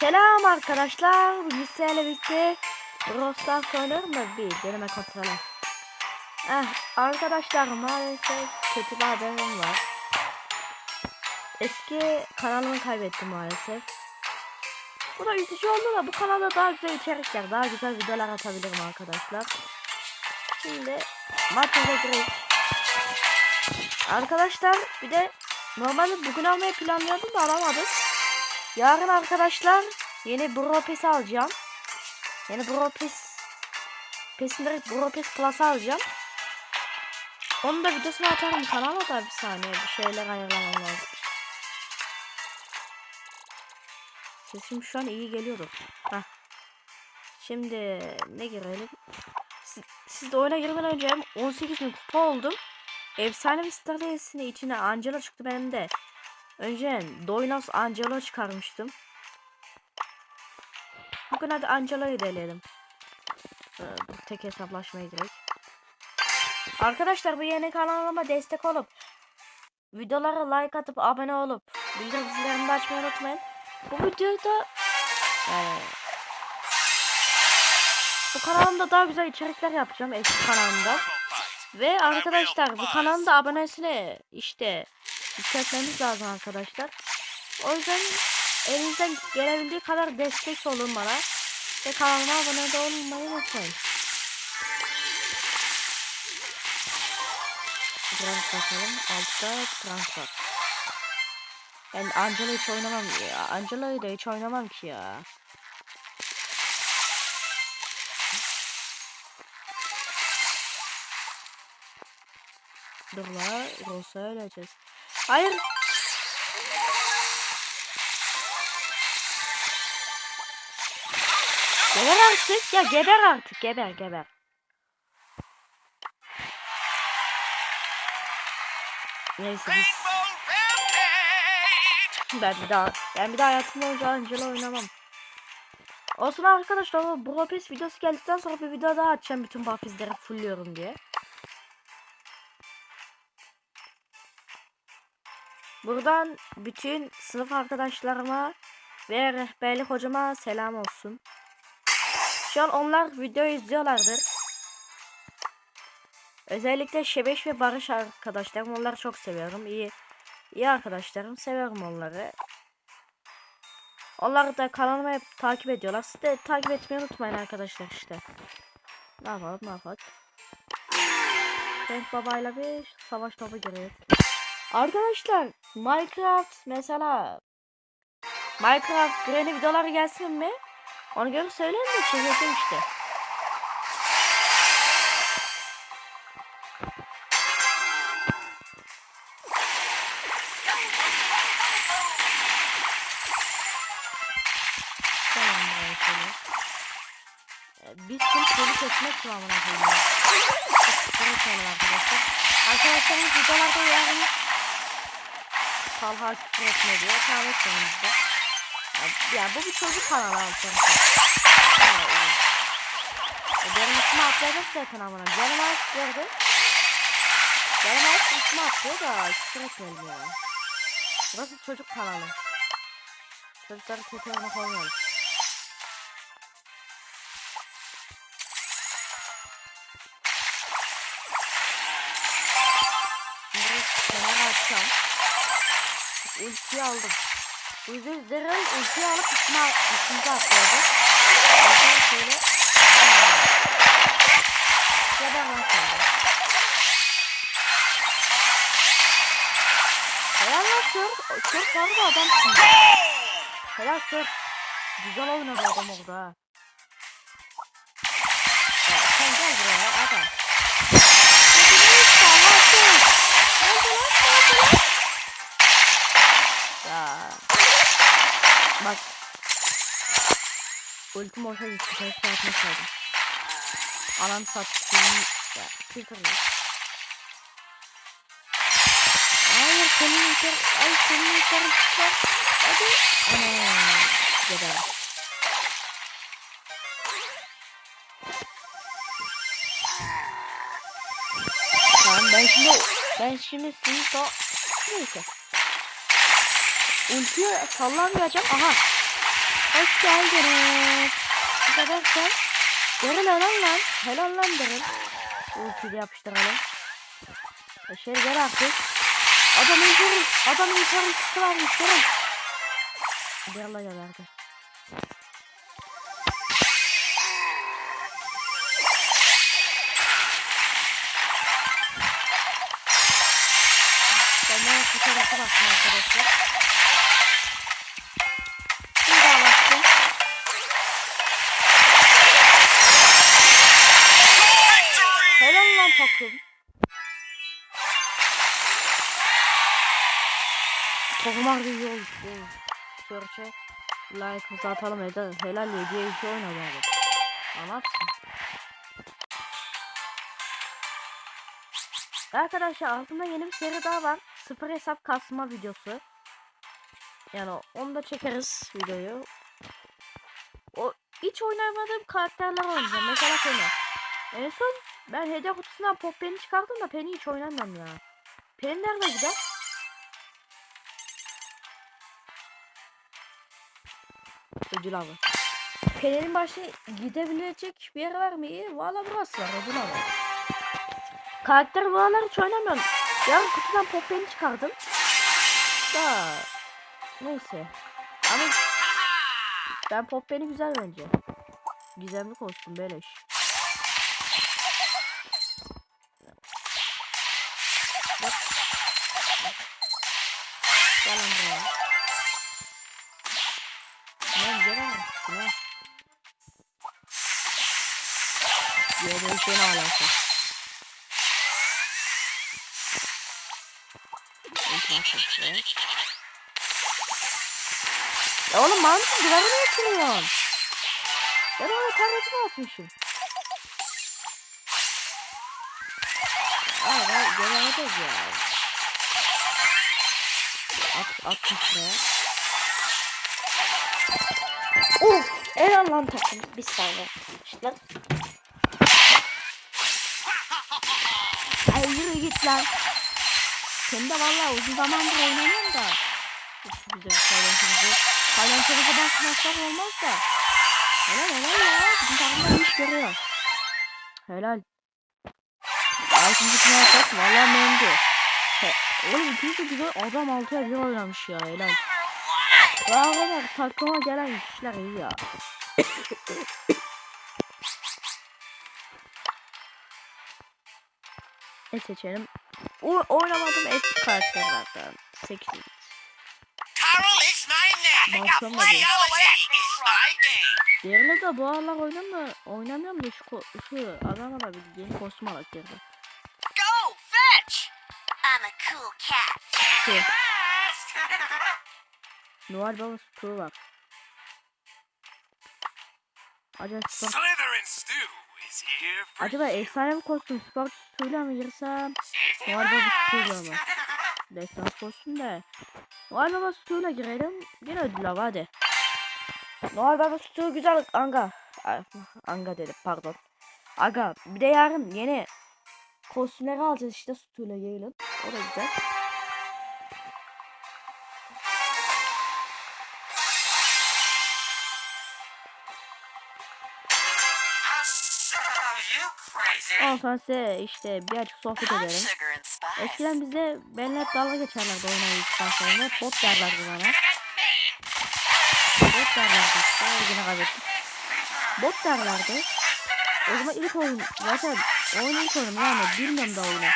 Selam arkadaşlar. Sizlerle birlikte Brawl Stars oynuyorum da bir deneme kontrolü. Eh, arkadaşlar maalesef kötü bir haberim var. Eski kanalımı kaybettim maalesef. Bu da üzücü oldu da bu kanalda daha güzel içerikler, daha güzel videolar atabilirim arkadaşlar. Şimdi maça gireyim. Arkadaşlar bir de normalde bugün almayı planlıyordum da alamadım. Yarın arkadaşlar yeni Bro Pass alacağım. Yeni Bro Pass Pass'in direkt Bro Pass Plus alacağım. Onun da videosunu atarım kanala da bir saniye bir şeyler ayarlamam lazım. Sesim şu an iyi geliyordu. Heh. Şimdi ne girelim? Siz, siz de oyuna girmeden önce hem 18 bin kupa oldum. Efsane bir dizisine içine Angela çıktı benim de. Önce Doynos Angelo çıkarmıştım. Bugün hadi Angelo'yu deneyelim. Ee, tek hesaplaşmaya gerek. Arkadaşlar bu yeni kanalıma destek olup videolara like atıp abone olup bildirim zillerini de açmayı unutmayın. Bu videoda yani bu kanalımda daha güzel içerikler yapacağım eski kanalımda. Ve arkadaşlar bu kanalın da abonesini işte yükseltmemiz lazım arkadaşlar. O yüzden elinizden gelebildiği kadar destek olun bana. Ve kanalıma abone de olmayı unutmayın. Biraz bakalım. Altta transfer. Ben Angela hiç oynamam ya. Angela'yı da hiç oynamam ki ya. Dur la. Rosa'ya öleceğiz. Hayır. Geber artık ya geber artık geber geber. Neyse ben bir daha ben bir daha hayatımda önce Angela oynamam. Olsun arkadaşlar bu Lopez videosu geldikten sonra bir video daha açacağım bütün buff fullüyorum diye. Buradan bütün sınıf arkadaşlarıma ve rehberlik hocama selam olsun. Şu an onlar video izliyorlardır. Özellikle Şebeş ve Barış arkadaşlarım. Onları çok seviyorum. İyi, iyi arkadaşlarım. Seviyorum onları. Onlar da kanalıma hep takip ediyorlar. Siz de takip etmeyi unutmayın arkadaşlar işte. Ne yapalım ne yapalım. Frank babayla bir savaş topu giriyor. Arkadaşlar Minecraft mesela Minecraft Granny videoları gelsin mi? Onu görüp söyleyin de çevirdim işte. Ee, Biz tüm seni kesmek kıvamına geliyor. Söyleyeyim arkadaşlar. Arkadaşlarımız videolarda yarın Talha küfür etme diyor. Tamam etmemiz de. Ya, ya bu bir çocuk kanalı arkadaşlar. Yani, e, benim ismi atlayacak zaten amına. Canım ağaç gördü. Canım ağaç ismi atlıyor da küfür etmeyelim ya. Burası çocuk kanalı. Çocukları kötü örnek olmayalım. Ultiyi aldım. Bu yüzden Zerra'nın ultiyi alıp üstüne, atlıyordu. O yüzden şöyle... Geber lan sen de. Helal lan Sör. Sör sarı da adam şimdi. Helal Sör. Güzel oynadı adam orada ha. Ya sen gel buraya adam. Ya. Bak. Ultim olsa gitti. Keşke atmasaydım. Anam sattı. Ya. Kırkırıyor. Hayır senin yukarı. Ay senin çıkar. Hadi. Ana. Geber. Tamam ben şimdi ben şimdi seni da neyse. Ultiye sallamayacağım. Aha. Hoş geldiniz. Arkadaşlar. Derin helal lan. Helal lan derin. Ultiyi yapıştıralım. Eşeri gel artık. Adamın yukarı, adamın yukarı ultisi varmış derin. Derla geberdi. Ben de bu tarafa bastım arkadaşlar. Takım. Takım harbi iyi olmuş. Search'e like'ımızı atalım Eda. Helal yediye iki oynadı abi. Anlatsın. Arkadaşlar altında yeni bir seri daha var. Sıfır hesap kasma videosu. Yani onu da çekeriz videoyu. O hiç oynamadığım karakterler oynayacağım. Mesela Penny. En son ben hediye kutusundan Pop Penny çıkardım da Penny hiç oynamam ya. Penny nerede gider? Ödül avı. Penny'nin başı gidebilecek bir yer var mı? İyi. Valla burası var. Ödül avı. Karakter buraları hiç oynamıyorum. Ya kutudan Pop Penny çıkardım. Da neyse. Ama ben Pop Penny güzel bence. Gizemli kostüm beleş. Gel lan buraya. Güzel ama. Ne? Şey ne alaka? Ya oğlum ben misin? Duvarı mı yatırıyorsun? Ben ona taretimi atmışım. Ay ben göremedik ya. At, attım şuraya. Of! Eren lan takım. Bir saniye. İşte. Ay yürü git lan. Hem de vallahi uzun zamandır oynamıyorum da. Çok güzel paylaşımızı. Paylaşımızı basmazsak olmaz da. Helal helal ya. Bizim takımda iş görüyor. Helal. Altıncı final atak valla mendi. Oğlum ikimiz de güzel adam 6'ya 1 oynamış ya helal. Daha kadar takıma gelen kişiler iyi ya. ne seçelim? O oynamadım eski karakterlerden. 8. Carol is my name. Malcolm da değil. Biology is my game. Diğerleri de bu aralar oynamıyor, oynamıyorum da şu, şu adama da bir yeni kostüm alak girdi. Şu. Noel Baba Stu var. Acaba, for acaba efsane bir kostüm spor Stu'yla mı girsem? Noel Baba Stu'yla mı? Defans kostüm de. Noel Baba Stu'yla girelim. Yine ödül av hadi. Noel Baba Stu güzel anga. Ay, Anga dedim pardon. Aga bir de yarın yeni kostümleri alacağız işte Stu'yla girelim. O da güzel. Ondan sonra size işte birazcık sohbet I'm edelim. sugar and spice. Eskiden bize benimle dalga geçerlerdi oynayıştan sonra. Bot derlerdi bana. Bot derlerdi işte. Yine kaybettik. Bot derlerdi. O zaman ilk oyun zaten oyun ilk oyunum yani bilmiyorum da oyunu.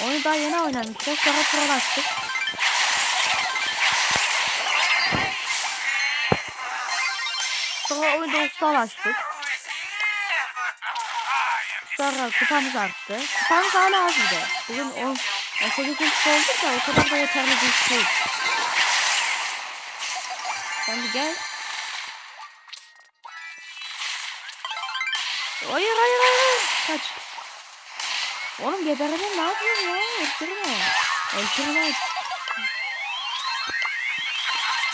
Oyunu daha yeni oynamıştık. Sonra prolaştık. Sonra oyunda ustalaştık. Sonra kupamız arttı. Kupamız hala az bir de. Bugün 10 18 gün olduk da o kadar da yeterli bir şey. Sen bir gel. Hayır hayır hayır. Kaç. Oğlum geberelim ne yapıyorsun ya? Öldürme. Öldürme.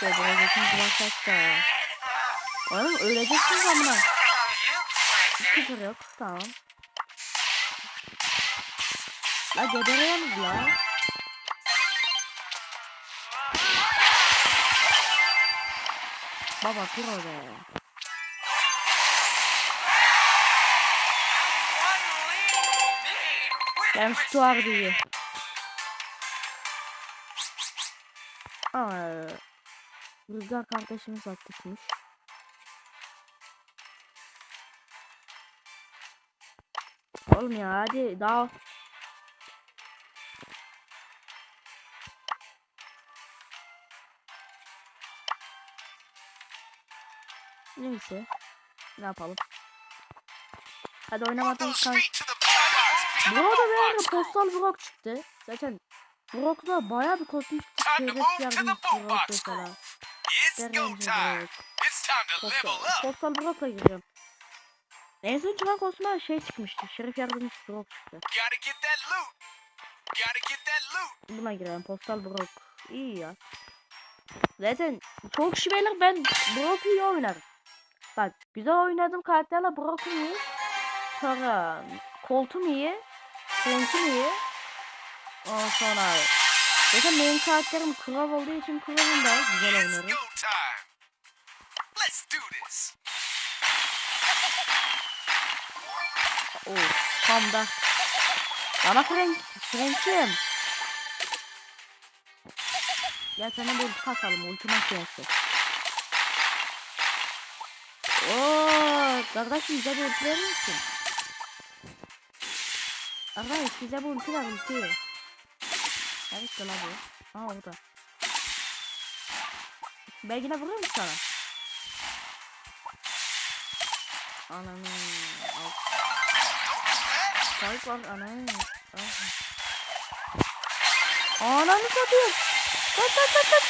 Bıraksak da. Oğlum öleceksiniz amına. Küfür yok. Tamam. La geberiyorsunuz la. baba pro be. One lean me. Ben Stuart iyi. Aa, Rüzgar kardeşimiz atmışmış. Oğlum ya hadi daha Neyse. Ne yapalım? Hadi oynamadığımız kan. straight to the point. Bu arada bir ara postal Brock çıktı. Zaten Brock'da baya bir kostüm çıktı. The yardımcısı Brock mesela. Time. Brock. Postal, postal Brock'la giriyorum. En son çıkan kostüme şey çıkmıştı. Şerif yardımcısı Brock çıktı. Buna girelim. Postal Brock. İyi ya. Zaten çok bilir ben Brock'u iyi oynarım. Bak güzel oynadığım karakterle Brock'um iyi. Sonra Colt'um iyi. Frank'im iyi. Ondan sonra Zaten benim karakterim Krav olduğu için Krav'ın da güzel oynarım. Of tam da. Bana Frank, Frank'im. Gel sana bir ulti kasalım. Ulti makinesi. Ooo kardeşim bize bir ulti verir misin? Arkadaş bize bir ulti ver ulti. Evet la bu. Aa orada. Ben yine vuruyor mu sana? Ananı. Al. Kayıp var ananı. Ananı satıyor. Kaç kaç kaç kaç.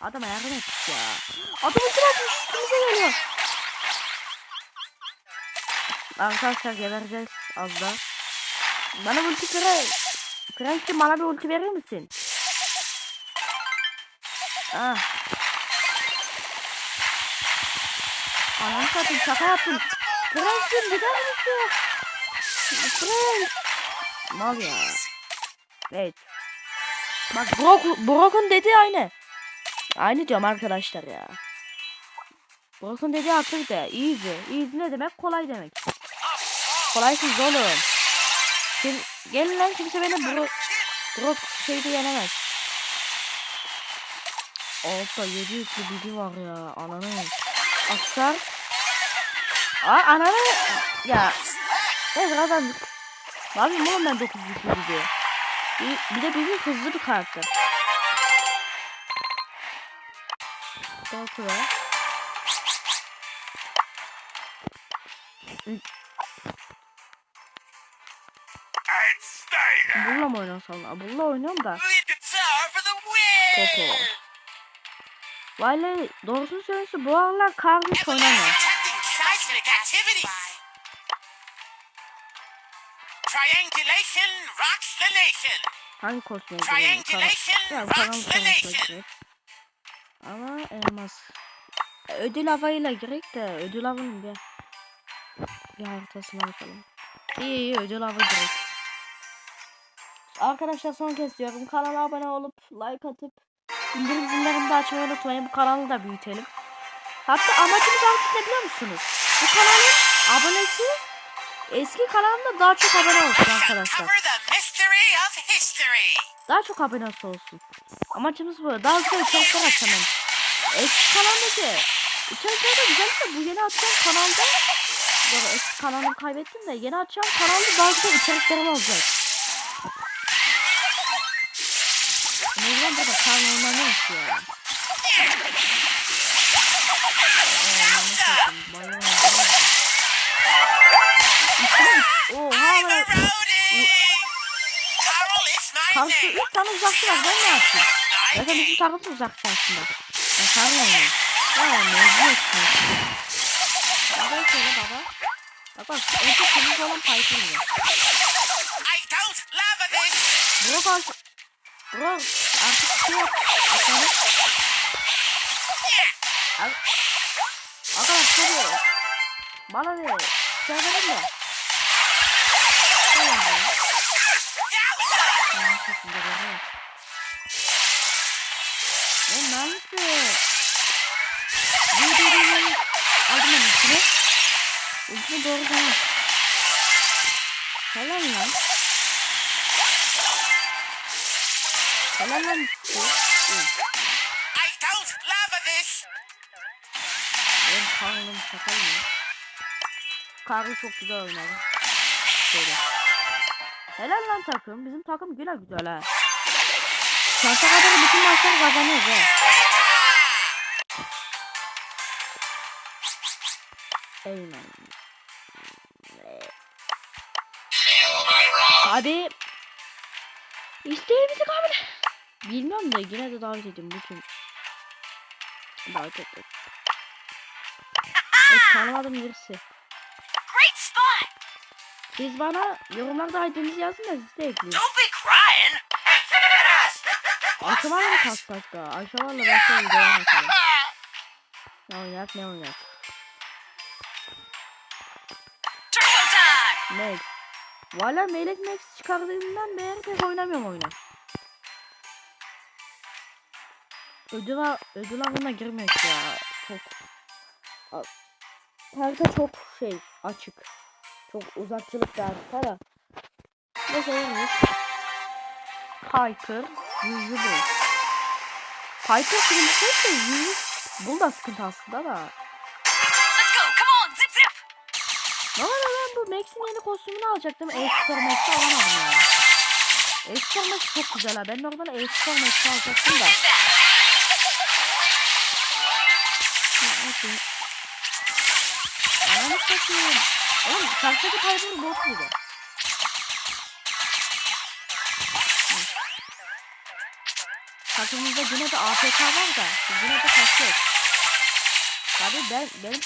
Adama yardım et ya. Adam ulti atmış üstümüze geliyor. Arkadaşlar gebereceğiz az da. Bana ulti kere. Frank'cim bana bir ulti verir misin? Ah. Ananı satayım şaka yaptım. Frank'cim gider misin? Frank. Mal ya. Evet. Bak Brock, Brock'un dediği aynı. Aynı diyorum arkadaşlar ya. Brock'un dediği haklı da. Easy. Easy ne demek? Kolay demek. Kolaysız oğlum. Kim, gelin lan kimse beni Brock, Brock şeyde yenemez. Altta 700 bilgi var ya. Ananı. Aksar. Aa ananı. Ya. Evet kazandık. Ne yapayım oğlum ben 900 bilgi. Bir, bir de bizim hızlı bir karakter. Bakıyor. Bulla mı oynasam? Bulla oynuyorum da. Popo. Valla doğrusunu söylüyorsa bu aralar kar hiç oynamıyor. Hangi? Kara... Triangulation rocks the nation. Ama elmas. Ödül havayla girek de ödül havanın bir bir haritasına bakalım. İyi iyi ödül hava girek. Arkadaşlar son kez diyorum kanala abone olup like atıp bildirim zillerini de açmayı unutmayın. Bu kanalı da büyütelim. Hatta amacımız artık ne biliyor musunuz? Bu kanalın abonesi eski kanalımda daha çok abone olsun arkadaşlar. Daha çok abonesi olsun. Amacımız bu. Daha güzel içerikler açalım. Eski kanaldaki içerikler de güzel de bu yeni açacağım kanalda Böyle eski kanalımı kaybettim de yeni açacağım kanalda daha güzel içeriklerim olacak. Ne yüzden burada karnı oynanıyor ki ya. Ee, oha I'm a böyle roadie. Carl is my Karşı name. ilk tane uzakçı var ben ne yapayım? Zaten bizim taraf da uzakçı aslında. Ben karnı oynuyorum. Ya mezun etsin. Baba söyle baba. Bak bak önce temiz olan Piper var. I don't love this. Bro karşı. Bro artık şey yap. Aslında. Al. Arkadaş şöyle. Bana ne? Şey verin de yanıyor. Yanlış şekilde görüyor. Oğlum ne yapıyorsun? Dur dur dur dur. Aldım ben ultimi. Ultimi doğru tamam. Helal lan. Helal lan. I don't love this. Benim karnım şaka mı? Karnı çok güzel oynadı. Şöyle. Helal lan takım. Bizim takım güzel güzel ha. Şansa kadar bütün maçları kazanıyoruz ha. Eymen. Hadi. İsteğimizi kabul et. Bilmiyorum da yine de davet edin bütün. Davet ettim. Evet, tanımadım birisi. Siz bana yorumlarda ID'nizi yazın da siz de ekleyin. Don't be crying. Ayşevar'la mı kalksak da? Ayşevar'la başka bir videoya bakalım. Ne oynar ne time. Max. Valla Melek Max çıkardığımdan beri pek oynamıyorum oyunu. Ödül, ödül avına girmek ya. Çok. Harita çok şey açık. Çok uzakçılık bir harita da. Ne neymiş? Piper, Yuyu bu. Piper şimdi şey de Yuyu. Bu da sıkıntı aslında da. Let's go. Come on. Zip zip. Normalde ben bu Max'in yeni kostümünü alacaktım. E-Spor Max'i alamadım ya. E-Spor Max çok güzel ha. Ben normalde E-Spor Max'i alacaktım da. Ananı satayım. Oğlum karşıdaki Piper bot. Hı. Takımımızda yine de AFK var da yine de taşıyoruz. Tabii ben, benim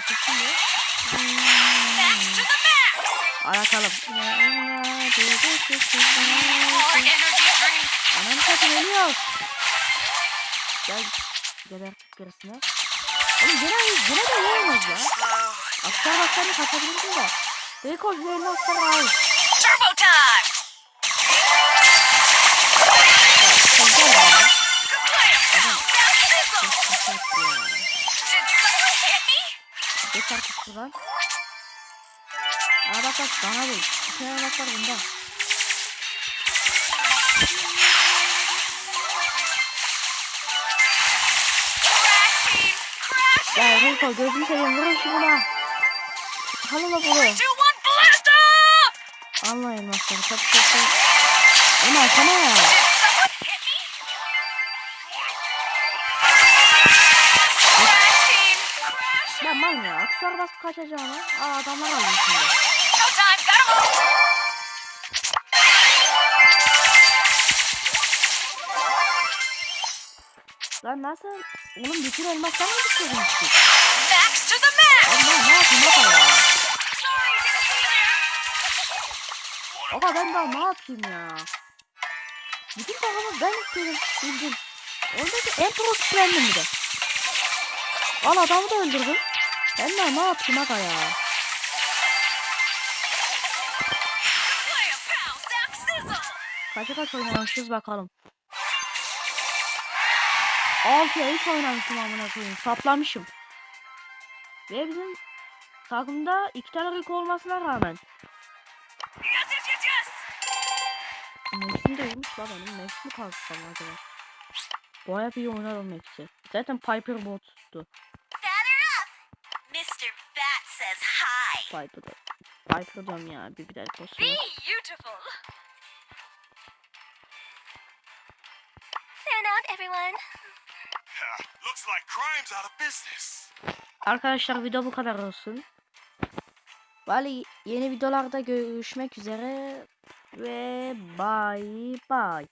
to the max. Aratalım. More energy drink. Anam satın ölüyor. Gel. Geber gerisine. Oğlum gene, gene de iyi olmaz ya. Aktar baklarını kaçabilirsin de. Şu elini astar al. Turbo time. Geç artık şuradan. Aa bak bak bana değil. Bir tane baklar bunda. Ya Beko gözünü seveyim vurun şuna. Bunu. One blast off. Anlayın masları çok çok çok. Crashing. Crashing. Ben mal ya. Aksuar basıp kaçacağım. Aa adamlar alıyor şimdi. Lan nasıl? Oğlum bütün elmaslar mı düşürdün ki? Max to the max. Oğlum ne yapayım baba ya? Baba ben daha ne yapayım ya? Bütün takımı ben istedim. Bildim. Oradaki en pro kişi bendim bir de. Al adamı da öldürdüm. Ben daha ne yapayım aga ya? Kaça kaç oynamışız bakalım. 6'ya 3 oynamışım amına koyayım. Saplamışım. Ve bizim takımda iki tane Rico olmasına rağmen. Max'in de vurmuş la benim. Max mi kalksam acaba? Baya bir oynarım Max'i. Zaten Piper bottu. Piper'da. Piper diyorum ya. Bir bir dakika olsun. Be beautiful. Stand out, everyone. Arkadaşlar video bu kadar olsun. Vali yeni videolarda görüşmek üzere ve bye bye.